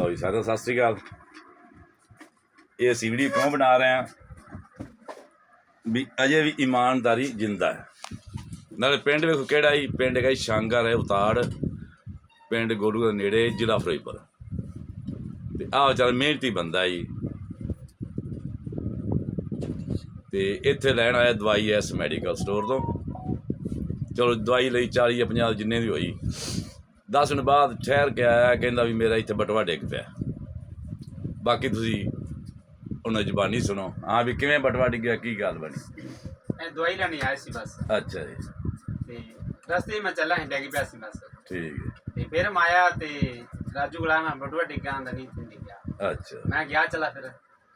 ਲਓ ਜੀ, ਸਾਰਿਆਂ ਸਤਿ ਸ੍ਰੀ ਅਕਾਲ। ਇਹ ਅਸੀਂ ਵੀਡੀਓ ਕਿਉਂ ਬਣਾ ਰਹੇ ਹਾਂ? ਵੀ ਅਜੇ ਵੀ ਇਮਾਨਦਾਰੀ ਜਿੰਦਾ ਹੈ। ਨਾਲੇ ਪਿੰਡ ਵੇਖੋ ਕਿਹੜਾ ਹੀ ਪਿੰਡ ਹੈਗਾ ਜੀ ਸ਼ਾਂਗਰ ਹੈ ਉਤਾੜ। ਪਿੰਡ ਗੋਰੂ ਦੇ ਨੇੜੇ, ਜ਼ਿਲ੍ਹਾ ਫਿਰੋਜ਼ਪੁਰ। ਤੇ ਆਹ ਵਿਚਾਰਾ ਮਿਹਨਤੀ ਬੰਦਾ ਜੀ। ਤੇ ਇੱਥੇ ਲੈਣ ਆਇਆ ਦਵਾਈ ਐਸ ਮੈਡੀਕਲ ਸਟੋਰ ਤੋਂ। ਚਲੋ ਦਵਾਈ ਲਈ 40 ਜਾਂ 50 ਜਿੰਨੇ ਦੀ ਹੋਈ। 10 ਦਿਨ ਬਾਅਦ ਠਹਿਰ ਕੇ ਆਇਆ ਕਹਿੰਦਾ ਵੀ ਮੇਰਾ ਇੱਥੇ ਬਟਵਾ ਡਿੱਗ ਪਿਆ। ਬਾਕੀ ਤੁਸੀਂ ਉਹਨਾਂ ਜ਼ਬਾਨੀ ਸੁਣੋ। ਹਾਂ ਵੀ ਕਿਵੇਂ ਬਟਵਾ ਡਿੱਗਿਆ ਕੀ ਗੱਲ ਬਣੀ? ਮੈਂ ਦਵਾਈ ਲੈਣੀ ਆਇਆ ਸੀ ਬਸ। ਅੱਛਾ ਜੀ। ਤੇ ਰਸਤੇ ਮੈਂ ਚੱਲਾ ਹਿੰਡਿਆ ਕਿ ਪਿਆ ਸੀ ਬਸ। ਠੀਕ ਹੈ। ਤੇ ਫਿਰ ਮੈਂ ਆਇਆ ਤੇ ਰਾਜੂ ਗੁਲਾਮ ਬਟੂਆ ਡਿੱਗਾ ਆਂਦਾ ਨਹੀਂ ਤੂੰ ਡਿੱਗਿਆ। ਅੱਛਾ। ਮੈਂ ਗਿਆ ਚਲਾ ਫਿਰ।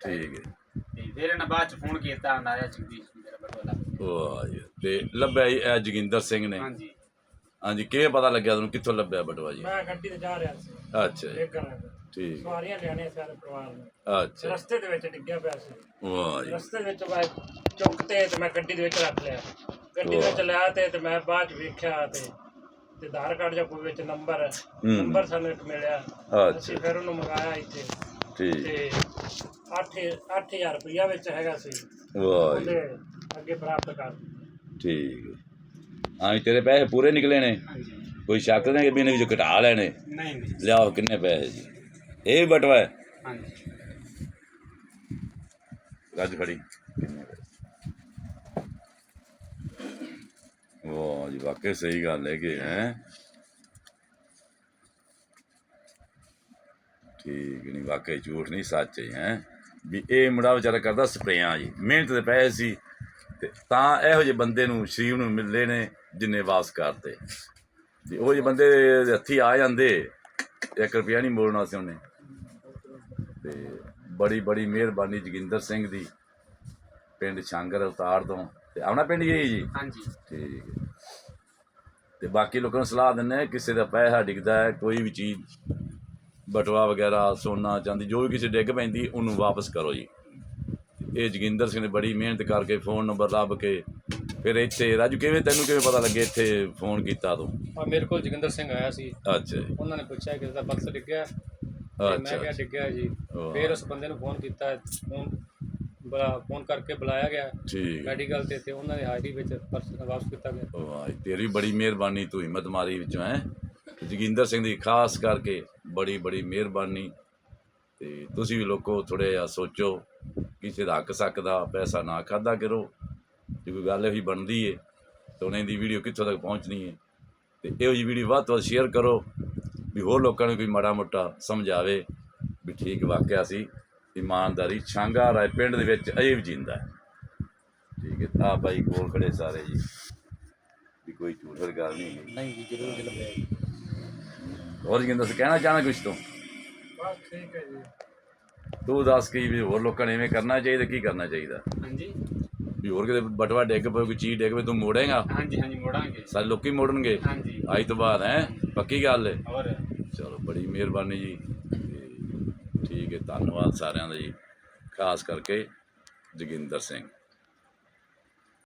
ਠੀਕ ਹੈ। ਤੇ ਫਿਰ ਇਹਨਾਂ ਬਾਅਦ ਚ ਫੋਨ ਕੀਤਾ ਆਂਦਾ ਆਇਆ ਜਗਦੀਸ਼ ਮੇਰਾ ਬਟੂਆ ਲੱਭ ਗਿਆ। ਵਾਹ ਜੀ ਤੇ ਲੱਭਿਆ ਜੀ ਇਹ ਜੋਗਿੰਦਰ ਸਿੰਘ ਨੇ। ਹਾਂਜੀ। ਹਾਂਜੀ ਕਿਵੇਂ ਪਤਾ ਲੱਗਿਆ ਤੁਹਾਨੂੰ ਕਿੱਥੋਂ ਲੱਭਿਆ ਬਟਵਾ ਜੀ? ਮੈਂ ਗੱਡੀ ਤੇ ਜਾ ਰਿਹਾ ਸੀ। ਅੱਛਾ ਜੀ। ਦੇਖਣ ਠੀਕ। ਸਵਾਰੀਆਂ ਲੈਣੇ ਸਾਰੇ ਪਰਿਵਾਰ ਨੂੰ। ਅੱਛਾ। ਰਸਤੇ ਦੇ ਵਿੱਚ ਡਿੱਗਿਆ ਪਿਆ ਸੀ। ਵਾਹ ਜੀ। ਰਸਤੇ ਵਿੱਚ ਮੈਂ ਚੁੱਕ ਤੇ ਤੇ ਮੈਂ ਗੱਡੀ ਦੇ ਵਿੱਚ ਰੱਖ ਲਿਆ। ਗੱਡੀ ਵਿੱਚ ਲਿਆ ਤੇ ਤੇ ਮੈਂ ਬਾਅਦ ਵੇਖਿਆ ਤੇ ਤੇ ਆਧਾਰ ਕਾਰਡ ਜਾਂ ਕੋਈ ਵਿੱਚ ਨੰਬਰ ਹੂੰ। ਨੰਬਰ ਸਾਨੂੰ ਇੱਕ ਮਿਲਿਆ। ਅੱਛਾ। ਫਿਰ ਉਹਨੂੰ ਮੰਗਾਇਆ ਇੱਥੇ। ਠੀਕ। ਤੇ 8 8000 ਰੁਪਇਆ ਵਿੱਚ ਹੈਗਾ ਸੀ। ਵਾਹ ਜੀ। ਉਹਦੇ ਅੱਗੇ ਪ੍ਰਾਪਤ ਕਰ ਠੀਕ। ਹੈ ਤੇਰੇ ਪੈਸੇ ਪੂਰੇ ਨਿਕਲੇ ਨੇ। ਕੋਈ ਸ਼ੱਕ ਨਹੀਂ ਕਿ ਵੀ ਇਹਨੇ ਵਿੱਚੋਂ ਘਟਾ ਲੈਣੇ? ਨਹੀਂ ਨਹੀਂ। ਲਿਆਓ ਕਿੰਨੇ ਪੈਸੇ ਜੀ? ਇਹ ਵੀ ਬਟਵਾ ਹੈ। ਹਾਂਜੀ। ਰੱਜ ਫੜੀ? ਵਾਹ ਜੀ ਵਾਕਈ ਸਹੀ ਗੱਲ ਹੈ ਕਿ ਹੈ। ਠੀਕ ਨਹੀਂ ਵਾਕਈ ਝੂਠ ਨਹੀਂ ਸੱਚ ਹੈਂ। ਵੀ ਇਹ ਮੁੰਡਾ ਵਿਚਾਰਾ ਕਰਦਾ ਸਪਰੇਆਂ ਜੀ। ਮਿਹਨਤ ਦੇ ਪੈਸੇ ਸੀ। ਤੇ ਤਾਂ ਇਹੋ ਜਿਹੇ ਬੰਦੇ ਨੂੰ ਸ਼ਰੀਰ ਨੂੰ ਮਿਲਦੇ ਨੇ ਜਿੰਨੇ ਵਾਸ ਕਰਤੇ। ਜੀ ਉਹ ਜਿਹੇ ਬੰਦੇ ਹੱਥੀ ਆ ਜਾਂਦੇ ਇੱਕ ਰੁਪਿਆ ਨਹੀਂ ਮੋੜਨਾ ਸੀ ਉਹਨੇ। ਤੇ ਬੜੀ ਬੜੀ ਮਿਹਰਬਾਨੀ ਜੋਗਿੰਦਰ ਸਿੰਘ ਦੀ ਪਿੰਡ ਛਾਂਗਰ ਉਤਾਰ ਤੋਂ। ਤੇ ਆਪਣਾ ਪਿੰਡ ਹੀ ਜੀ? ਹਾਂਜੀ। ਠੀਕ ਹੈ। ਤੇ ਬਾਕੀ ਲੋਕਾਂ ਨੂੰ ਸਲਾਹ ਦਿੰਦੇ ਕਿਸੇ ਦਾ ਪੈਸਾ ਡਿੱਗਦਾ ਹੈ ਕੋਈ ਵੀ ਚੀਜ਼ ਬਟਵਾ ਵਗੈਰਾ ਸੋਨਾ ਚਾਂਦੀ ਜੋ ਵੀ ਕਿਸੇ ਡਿੱਗ ਪੈਂਦੀ ਉਹਨੂੰ ਵਾਪਸ ਕਰੋ ਜੀ। ਇਹ ਜੋਗਿੰਦਰ ਸਿੰਘ ਨੇ ਬੜੀ ਮਿਹਨਤ ਕਰਕੇ ਫੋਨ ਨੰਬਰ ਲੱਭ ਕੇ ਫਿਰ ਇੱਥੇ ਰਾਜੂ ਕਿਵੇਂ ਤੈਨੂੰ ਕਿਵੇਂ ਪਤਾ ਲੱਗੇ ਇੱਥੇ ਫੋਨ ਕੀਤਾ ਤੂੰ? ਆ ਮੇਰੇ ਕੋਲ ਜੋਗਿੰਦਰ ਸਿੰਘ ਆਇਆ ਸੀ। ਅੱਛਾ ਜੀ। ਉਹਨਾਂ ਨੇ ਪੁੱਛਿਆ ਕਿ ਦਾ ਪਰਸ ਡਿੱਗਿਆ। ਤੇ ਮੈਂ ਅੱਛਾ ਕਿਹਾ ਡਿੱਗਿਆ ਜੀ। ਵਾਹ। ਫਿਰ ਉਸ ਬੰਦੇ ਨੂੰ ਫੋਨ ਕੀਤਾ ਫੋਨ ਬੁਲਾ ਫੋਨ ਕਰਕੇ ਬੁਲਾਇਆ ਗਿਆ ਠੀਕ। ਹੈ। ਮੈਡੀਕਲ ਤੇ ਤੇ ਉਹਨਾਂ ਦੇ ਹਾਜ਼ਰੀ ਵਿੱਚ ਪਰਸ ਵਾਪਸ ਕੀਤਾ ਗਿਆ। ਵਾਹ ਜੀ, ਤੇਰੀ ਬੜੀ ਮਿਹਰਬਾਨੀ ਤੂੰ ਹਿੰਮਤ ਮਾਰੀ ਵਿੱਚੋਂ ਹੈ। ਜੋਗਿੰਦਰ ਸਿੰਘ ਦੀ ਖਾਸ ਕਰਕੇ ਬੜੀ ਬੜੀ ਮਿਹਰਬਾਨੀ। ਤੇ ਤੁਸੀਂ ਵੀ ਲੋਕੋ ਥੋੜ੍ਹਾ ਜਿਹਾ ਸੋਚੋ। ਕਿਸੇ ਦਾ ਹੱਕ ਸਕਦਾ ਪੈਸਾ ਨਾ ਖਾਦਾ ਕਰੋ। ਜੇ ਕੋਈ ਗੱਲ ਇਹੋ ਬਣਦੀ ਏ ਤਾਂ ਉਹਨਾਂ ਦੀ ਵੀਡੀਓ ਕਿੱਥੋਂ ਤੱਕ ਪਹੁੰਚਣੀ ਏ? ਤੇ ਇਹੋ ਜਿਹੀ ਵੀਡੀਓ ਵੱਧ ਤੋਂ ਵੱਧ ਸ਼ੇਅਰ ਕਰੋ ਵੀ ਹੋਰ ਲੋਕਾਂ ਨੂੰ ਕੋਈ ਮਾੜਾ ਮੋਟਾ ਸਮਝ ਆਵੇ ਵੀ ਠੀਕ ਵਾਕਿਆ ਸੀ ਇਮਾਨਦਾਰੀ ਛਾਂਗਾ ਰਾਏ ਪਿੰਡ ਦੇ ਵਿੱਚ ਅਜੇ ਵੀ ਜਿੰਦਾ ਹੈ। ਠੀਕ ਹੈ ਆ ਬਾਈ ਕੋਲ ਖੜੇ ਸਾਰੇ ਜੀ। ਵੀ ਕੋਈ ਝੂਠ ਵਾਲੀ ਗੱਲ ਨਹੀਂ ਹੈ ਨਹੀਂ ਜੀ ਜ਼ਰੂਰ ਜਲਵੇ ਹੋਰ ਜੀ ਦੱਸ ਕਹਿਣਾ ਚਾਹਣਾ ਕੁਛ ਤੋਂ? ਬਸ ਠੀਕ ਹੈ ਜੀ। ਤੂੰ ਦੱਸ ਕੀ ਵੀ ਹੋਰ ਲੋਕਾਂ ਨੇ ਐਵੇਂ ਕਰਨਾ ਚਾਹੀਦਾ ਕੀ ਕਰਨਾ ਚਾਹੀਦਾ? ਹਾਂਜੀ। ਵੀ ਹੋਰ ਕਿਤੇ ਬਟਵਾ ਡਿੱਗ ਪਏ ਕੋਈ ਚੀਜ਼ ਡਿੱਗ ਪਏ ਤੂੰ ਮੋੜੇਗਾ? ਹਾਂਜੀ ਹਾਂਜੀ ਮੋੜਾਂਗੇ। ਸਾਰੇ ਲੋਕੀ ਮੋੜਨਗੇ? ਹਾਂਜੀ। ਅੱਜ ਤੋਂ ਬਾਅਦ ਹੈ? ਪੱਕੀ ਗੱਲ ਹੈ ਚਲੋ ਬੜੀ ਮਿਹਰਬਾਨੀ ਜੀ। ਤੇ ਠੀਕ ਹੈ ਧੰਨਵਾਦ ਸਾਰਿਆਂ ਦਾ ਜੀ। ਖਾਸ ਕਰਕੇ ਜੋਗਿੰਦਰ ਸਿੰਘ।